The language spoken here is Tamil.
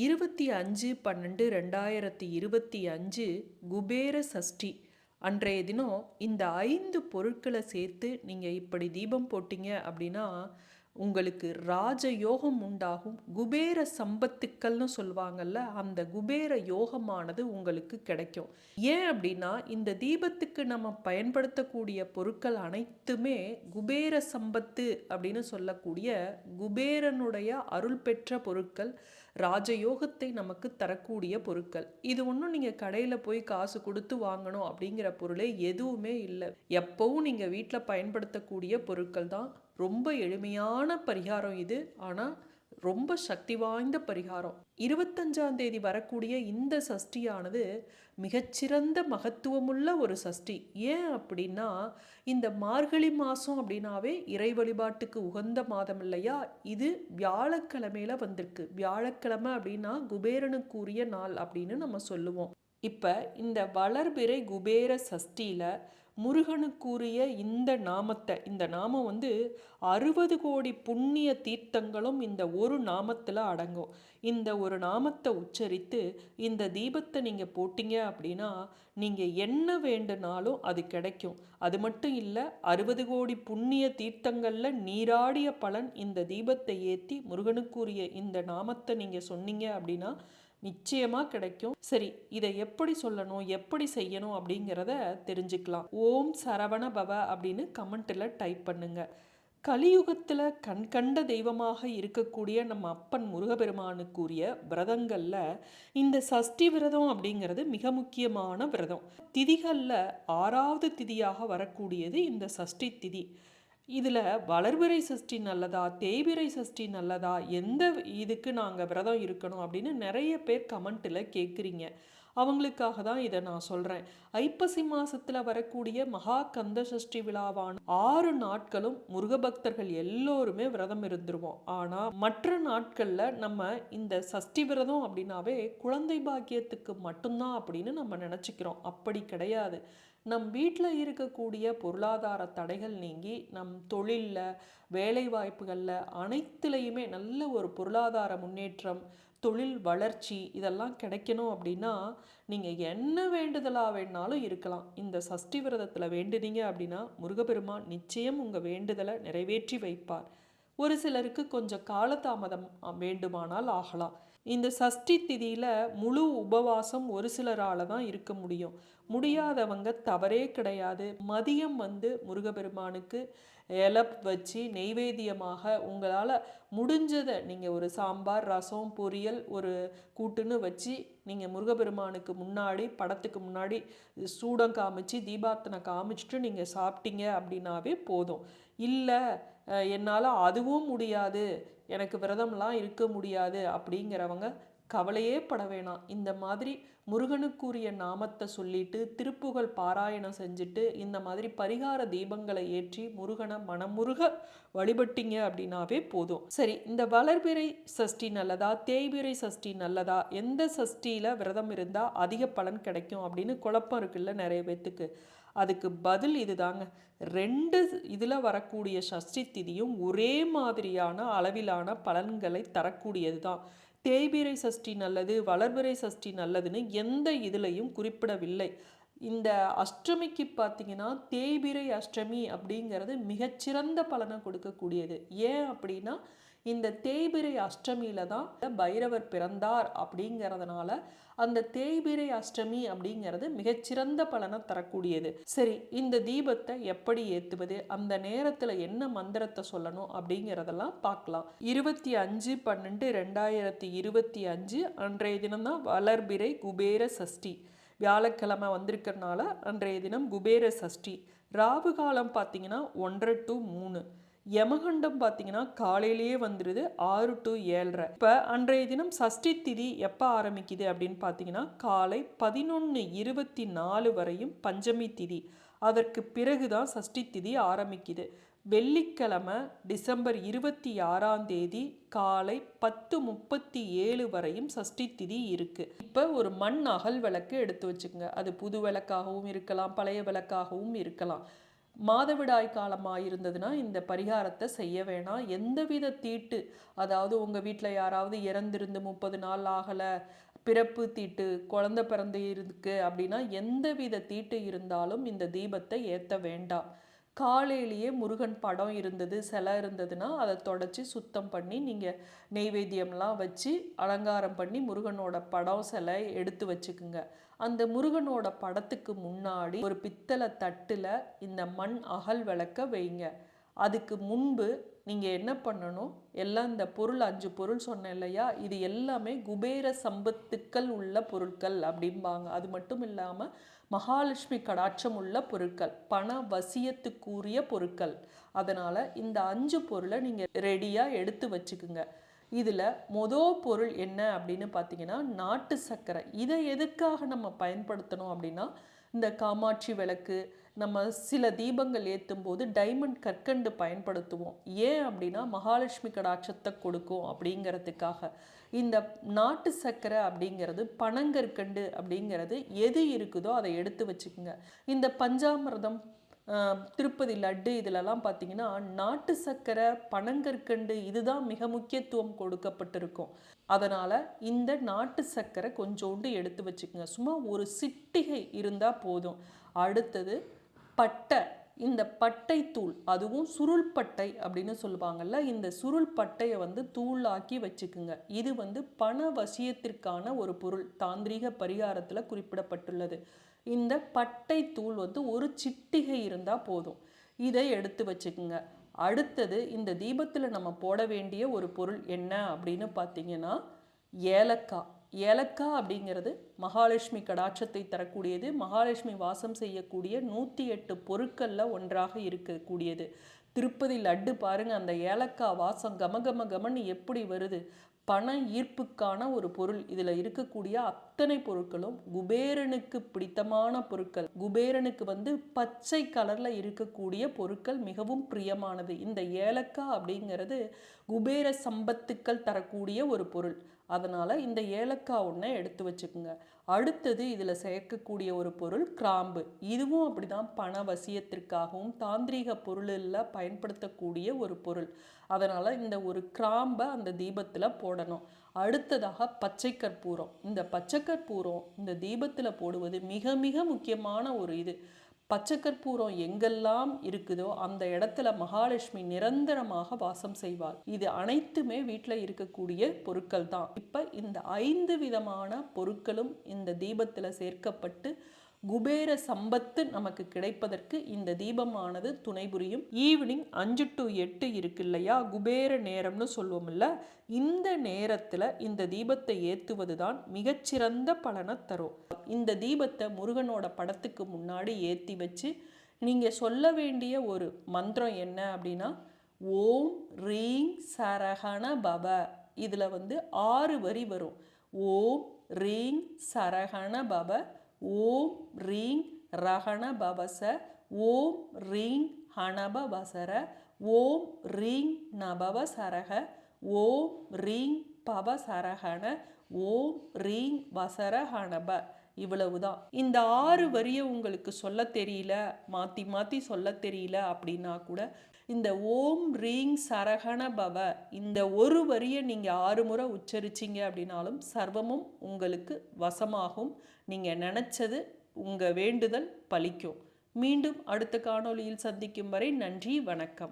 இருபத்தி அஞ்சு பன்னெண்டு ரெண்டாயிரத்தி இருபத்தி அஞ்சு குபேர சஷ்டி. அன்றைய தினம் இந்த ஐந்து பொருட்களை சேர்த்து நீங்கள் இப்படி தீபம் போட்டீங்க அப்படின்னா உங்களுக்கு ராஜ யோகம் உண்டாகும். குபேர சம்பத்துக்கள்னு சொல்லுவாங்கல்ல அந்த குபேர யோகமானது உங்களுக்கு கிடைக்கும். ஏன் அப்படின்னா இந்த தீபத்துக்கு நம்ம பயன்படுத்தக்கூடிய பொருட்கள் அனைத்துமே குபேர சம்பத்து அப்படின்னு சொல்லக்கூடிய குபேரனுடைய அருள் பெற்ற பொருட்கள். ராஜயோகத்தை நமக்கு தரக்கூடிய பொருட்கள். இது ஒன்றும் நீங்கள் கடையில் போய் காசு கொடுத்து வாங்கணும் அப்படிங்கிற பொருளே எதுவுமே இல்லை. எப்போவும் நீங்கள் வீட்டில் பயன்படுத்தக்கூடிய பொருட்கள் தான். ரொம்ப எளிமையான பரிகாரம் இது. ஆனால் ரொம்ப சக்தி வாய்ந்த பரிகாரம். இருபத்தஞ்சாம் தேதி வரக்கூடிய இந்த சஷ்டியானது மிகச்சிறந்த மகத்துவமுள்ள ஒரு சஷ்டி. ஏன் அப்படின்னா இந்த மார்கழி மாதம் அப்படின்னாவே இறை வழிபாட்டுக்கு உகந்த மாதம் இல்லையா? இது வியாழக்கிழமையில வந்திருக்கு. வியாழக்கிழமை அப்படின்னா குபேரனுக்குரிய நாள் அப்படின்னு நம்ம சொல்லுவோம். இப்போ இந்த வளர்பிறை குபேர சஷ்டியில் முருகனுக்குரிய இந்த நாமத்தை இந்த நாமம் வந்து அறுபது கோடி புண்ணிய தீர்த்தங்களும் இந்த ஒரு நாமத்தில் அடங்கும். இந்த ஒரு நாமத்தை உச்சரித்து இந்த தீபத்தை நீங்கள் போட்டீங்க அப்படின்னா நீங்கள் என்ன வேண்டுனாலும் அது கிடைக்கும். அது மட்டும் இல்லை அறுபது கோடி புண்ணிய தீர்த்தங்களில் நீராடிய பலன் இந்த தீபத்தை ஏற்றி முருகனுக்குரிய இந்த நாமத்தை நீங்கள் சொன்னீங்க அப்படின்னா நிச்சயமாக கிடைக்கும். சரி இதை எப்படி சொல்லணும் எப்படி செய்யணும் அப்படிங்கிறத தெரிஞ்சுக்கலாம். ஓம் சரவண பவ அப்படின்னு கமெண்ட்டில் டைப் பண்ணுங்க. கலியுகத்தில் கண் கண்ட தெய்வமாக இருக்கக்கூடிய நம்ம அப்பன் முருகபெருமானுக்குரிய விரதங்களில் இந்த சஷ்டி விரதம் அப்படிங்கிறது மிக முக்கியமான விரதம். திதிகளில் ஆறாவது திதியாக வரக்கூடியது இந்த சஷ்டி திதி. இதில் வளர்பிறை சஷ்டி நல்லதா தேய்பிறை சஷ்டி நல்லதா எந்த இதுக்கு நாங்கள் விரதம் இருக்கணும் அப்படின்னு நிறைய பேர் கமெண்ட்டில் கேட்குறீங்க அவங்களுக்காக தான் இதை நான் சொல்கிறேன் ஐப்பசி மாதத்தில் வரக்கூடிய மகா கந்த சஷ்டி விழாவான ஆறு நாட்களும் முருகபக்தர்கள் எல்லோருமே விரதம் இருந்துருவோம். ஆனால் மற்ற நாட்களில் நம்ம இந்த சஷ்டி விரதம் அப்படின்னாவே குழந்தை பாக்கியத்துக்கு மட்டும்தான் அப்படின்னு நம்ம நினச்சிக்கிறோம். அப்படி கிடையாது. நம் வீட்டில் இருக்கக்கூடிய பொருளாதார தடைகள் நீங்கி நம் தொழிலில் வேலை வாய்ப்புகளில் அனைத்துலேயுமே நல்ல ஒரு பொருளாதார முன்னேற்றம் தொழில் வளர்ச்சி இதெல்லாம் கிடைக்கணும் அப்படின்னா நீங்கள் என்ன வேண்டுதலாக வேணாலும் இருக்கலாம். இந்த சஷ்டி விரதத்தில் வேண்டுனீங்க அப்படின்னா முருகப்பெருமான் நிச்சயம் உங்கள் வேண்டுதலை நிறைவேற்றி வைப்பார். ஒரு சிலருக்கு கொஞ்சம் காலதாமதம் வேண்டுமானால் ஆகலாம். இந்த சஷ்டி திதியில் முழு உபவாசம் ஒரு சிலரால் தான் இருக்க முடியும். முடியாதவங்க தவறே கிடையாது. மதியம் வந்து முருகப்பெருமானுக்கு இலப் வச்சு நெய்வேத்தியமாக உங்களால் முடிஞ்சதை நீங்கள் ஒரு சாம்பார் ரசம் பொரியல் ஒரு கூட்டுன்னு வச்சு நீங்கள் முருகப்பெருமானுக்கு முன்னாடி படத்துக்கு முன்னாடி சூடம் காமிச்சு தீபாத்தனை காமிச்சிட்டு நீங்கள் சாப்பிட்டீங்க அப்படின்னாவே போதும். இல்லை என்னால் அதுவும் முடியாது எனக்கு விரதம்லாம் இருக்க முடியாது அப்படிங்கிறவங்க கவலையே பட வேணாம். இந்த மாதிரி முருகனுக்குரிய நாமத்தை சொல்லிட்டு திருப்புகழ் பாராயணம் செஞ்சுட்டு இந்த மாதிரி பரிகார தீபங்களை ஏற்றி முருகனை மனமுருக வழிபட்டீங்க அப்படின்னாவே போதும். சரி இந்த வளர்பிறை சஷ்டி நல்லதா? தேய்பிறை சஷ்டி நல்லதா? எந்த சஷ்டியில் விரதம் இருந்தால் அதிக பலன் கிடைக்கும் அப்படின்னு குழப்பம் இருக்குல்ல நிறைய பேத்துக்கு. அதுக்கு பதில் இதுதாங்க. ரெண்டு இதில் வரக்கூடிய சஷ்டி திதியும் ஒரே மாதிரியான அளவிலான பலன்களை தரக்கூடியது தான் தேய்பிரை சஷ்டி நல்லது வளர்பிறை சஷ்டி நல்லதுன்னு எந்த இதுலையும் குறிப்பிடவில்லை. இந்த அஷ்டமிக்கு பார்த்தீங்கன்னா தேய்பிரை அஷ்டமி அப்படிங்கிறது மிகச்சிறந்த பலனை கொடுக்கக்கூடியது. ஏன் அப்படின்னா இந்த தேய்பிரை அஷ்டமியில தான் பைரவர் பிறந்தார் அப்படிங்கிறதுனால அந்த தேய்பிரை அஷ்டமி அப்படிங்கிறது மிகச்சிறந்த பலனை தரக்கூடியது. சரி இந்த தீபத்தை எப்படி ஏற்றுவது அந்த நேரத்தில் என்ன மந்திரத்தை சொல்லணும் அப்படிங்கிறதெல்லாம் பார்க்கலாம். இருபத்தி அஞ்சு பன்னெண்டு ரெண்டாயிரத்தி இருபத்தி அஞ்சு அன்றைய தினம்தான் வளர்பிறை குபேர சஷ்டி. வியாழக்கிழமை வந்திருக்கிறனால அன்றைய தினம் குபேர சஷ்டி. ராவு காலம் பார்த்தீங்கன்னா ஒன்றரை டு மூணு. யமகண்டம் பார்த்தீங்கன்னா காலையிலேயே வந்துடுது ஆறு டு ஏழரை. இப்போ அன்றைய தினம் சஷ்டி திதி எப்போ ஆரம்பிக்குது அப்படின்னு பார்த்தீங்கன்னா காலை பதினொன்று இருபத்தி நாலு வரையும் பஞ்சமி திதி. அதற்கு பிறகு தான் சஷ்டி திதி ஆரம்பிக்குது. வெள்ளிக்கிழமை டிசம்பர் இருபத்தி ஆறாம் தேதி காலை பத்து முப்பத்தி ஏழு வரையும் சஷ்டி திதி இருக்கு. இப்போ ஒரு மண் அகல் விளக்கு எடுத்து வச்சுக்கோங்க. அது புது விளக்காகவும் இருக்கலாம் பழைய விளக்காகவும் இருக்கலாம். மாதவிடாய் காலமாக இருந்ததுன்னா இந்த பரிகாரத்தை செய்ய வேணாம். எந்தவித தீட்டு அதாவது உங்கள் வீட்டில் யாராவது இறந்திருந்து முப்பது நாள் ஆகலை பிறப்பு தீட்டு குழந்த பிறந்து இருக்கு அப்படின்னா எந்தவித தீட்டு இருந்தாலும் இந்த தீபத்தை ஏற்ற வேண்டாம். காலையிலேயே முருகன் படம் இருந்தது சிலை இருந்ததுன்னா அதை தொடச்சி சுத்தம் பண்ணி நீங்கள் நெய்வேத்தியம்லாம் வச்சு அலங்காரம் பண்ணி முருகனோட படம் சிலை எடுத்து வச்சுக்குங்க. அந்த முருகனோட படத்துக்கு முன்னாடி ஒரு பித்தளை தட்டில் இந்த மண் அகல் விளக்க வைங்க. அதுக்கு முன்பு நீங்கள் என்ன பண்ணணும்? எல்லாம் இந்த பொருள் அஞ்சு பொருள் சொன்னேன் இல்லையா? இது எல்லாமே குபேர சம்பத்துக்கள் உள்ள பொருட்கள் அப்படிம்பாங்க. அது மட்டும் இல்லாமல் மகாலட்சுமி கடாட்சம் உள்ள பொருட்கள் பண வசியத்துக்குரிய பொருட்கள். அதனால் இந்த அஞ்சு பொருளை நீங்கள் ரெடியாக எடுத்து வச்சுக்குங்க. இதில் மொதல் பொருள் என்ன அப்படின்னு பார்த்தீங்கன்னா நாட்டு சர்க்கரை. இதை எதுக்காக நம்ம பயன்படுத்தணும் அப்படின்னா இந்த காமாட்சி விளக்கு நம்ம சில தீபங்கள் ஏற்றும் போது டைமண்ட் கற்கண்டு பயன்படுத்துவோம். ஏன் அப்படின்னா மகாலட்சுமி கடாட்சத்தை கொடுக்கும் அப்படிங்கிறதுக்காக. இந்த நாட்டு சர்க்கரை அப்படிங்கிறது பனங்கற்கண்டு அப்படிங்கிறது எது இருக்குதோ அதை எடுத்து வச்சுக்கோங்க. இந்த பஞ்சாமிரதம் திருப்பதி லட்டு இதிலெல்லாம் பார்த்தீங்கன்னா நாட்டு சர்க்கரை பனங்கற்கண்டு இதுதான் மிக முக்கியத்துவம் கொடுக்கப்பட்டிருக்கும். அதனால் இந்த நாட்டு சர்க்கரை கொஞ்சோண்டு எடுத்து வச்சுக்கோங்க. சும்மா ஒரு சிட்டிகை இருந்தால் போதும். அடுத்தது பட்டை. இந்த பட்டை தூள் அதுவும் சுருள் பட்டை அப்படின்னு சொல்லுவாங்கல்ல இந்த சுருள் பட்டையை வந்து தூளாக்கி வச்சுக்குங்க. இது வந்து பண வசியத்திற்கான ஒரு பொருள் தாந்திரீக பரிகாரத்தில் குறிப்பிடப்பட்டுள்ளது. இந்த பட்டை தூள் வந்து ஒரு சிட்டிகை இருந்தால் போதும். இதை எடுத்து வச்சுக்குங்க. அடுத்தது இந்த தீபத்தில் நம்ம போட வேண்டிய ஒரு பொருள் என்ன அப்படின்னு பார்த்தீங்கன்னா ஏலக்காய். ஏலக்காய் அப்படிங்கிறது மகாலட்சுமி கடாட்சத்தை தரக்கூடியது. மகாலட்சுமி வாசம் செய்யக்கூடிய நூற்றி எட்டு பொருட்களில் ஒன்றாக இருக்கக்கூடியது. திருப்பதி லட்டு பாருங்க அந்த ஏலக்காய் வாசம் கம கம கமன்னு எப்படி வருது? பண ஈர்ப்புக்கான ஒரு பொருள். இதில் இருக்கக்கூடிய அத்தனை பொருட்களும் குபேரனுக்கு பிடித்தமான பொருட்கள். குபேரனுக்கு வந்து பச்சை கலரில் இருக்கக்கூடிய பொருட்கள் மிகவும் பிரியமானது. இந்த ஏலக்காய் அப்படிங்கிறது குபேர சம்பத்துக்கள் தரக்கூடிய ஒரு பொருள். அதனால் இந்த ஏலக்காய் ஒன்றை எடுத்து வச்சுக்கோங்க. அடுத்தது இதில் சேர்க்கக்கூடிய ஒரு பொருள் கிராம்பு. இதுவும் அப்படி தான் பண வசியத்திற்காகவும் தாந்திரீக பொருளில் பயன்படுத்தக்கூடிய ஒரு பொருள். அதனால் இந்த ஒரு கிராம்பை அந்த தீபத்தில் போடணும். அடுத்ததாக பச்சை கற்பூரம் இந்த பச்சை கற்பூரம் இந்த தீபத்தில் போடுவது மிக மிக முக்கியமான ஒரு இது. பச்சை கற்பூரம் எங்கெல்லாம் இருக்குதோ அந்த இடத்துல மகாலட்சுமி நிரந்தரமாக வாசம் செய்வாள். இது அனைத்துமே வீட்டில் இருக்கக்கூடிய பொருட்கள் தான். இப்போ இந்த ஐந்து விதமான பொருட்களும் இந்த தீபத்தில் சேர்க்கப்பட்டு குபேர சம்பத்து நமக்கு கிடைப்பதற்கு இந்த தீபமானது துணை புரியும். ஈவினிங் அஞ்சு டு எட்டு இருக்கு இல்லையா? குபேர நேரம்னு சொல்லுவோம்ல. இந்த நேரத்தில் இந்த தீபத்தை ஏற்றுவது தான் மிகச்சிறந்த பலனை தரும். இந்த தீபத்தை முருகனோட படத்துக்கு முன்னாடி ஏற்றி வச்சு நீங்கள் சொல்ல வேண்டிய ஒரு மந்திரம் என்ன அப்படின்னா ஓம் ரீங் சரகண பவ. இதில் வந்து ஆறு வரி வரும். ஓம் ரீங் சரகண பவ ஓம் ரீங் ரகண பவச ஓம் ரீங் ஹணப வசர ஓம் ரீங் நபவ சரக ஓம் ரீங் பவ சரகண ஓம் ரீங் வசர ஹணப. இவ்வளவுதான். இந்த ஆறு வரியை உங்களுக்கு சொல்ல தெரியல மாற்றி மாற்றி சொல்ல தெரியல அப்படின்னா கூட இந்த ஓம் ரீங் சரகண பவ இந்த ஒரு வரியை நீங்கள் ஆறு முறை உச்சரிச்சிங்க அப்படின்னாலும் சர்வமும் உங்களுக்கு வசமாகும். நீங்கள் நினச்சது உங்கள் வேண்டுதல் பலிக்கும். மீண்டும் அடுத்த காணொளியில் சந்திக்கும் வரை நன்றி வணக்கம்.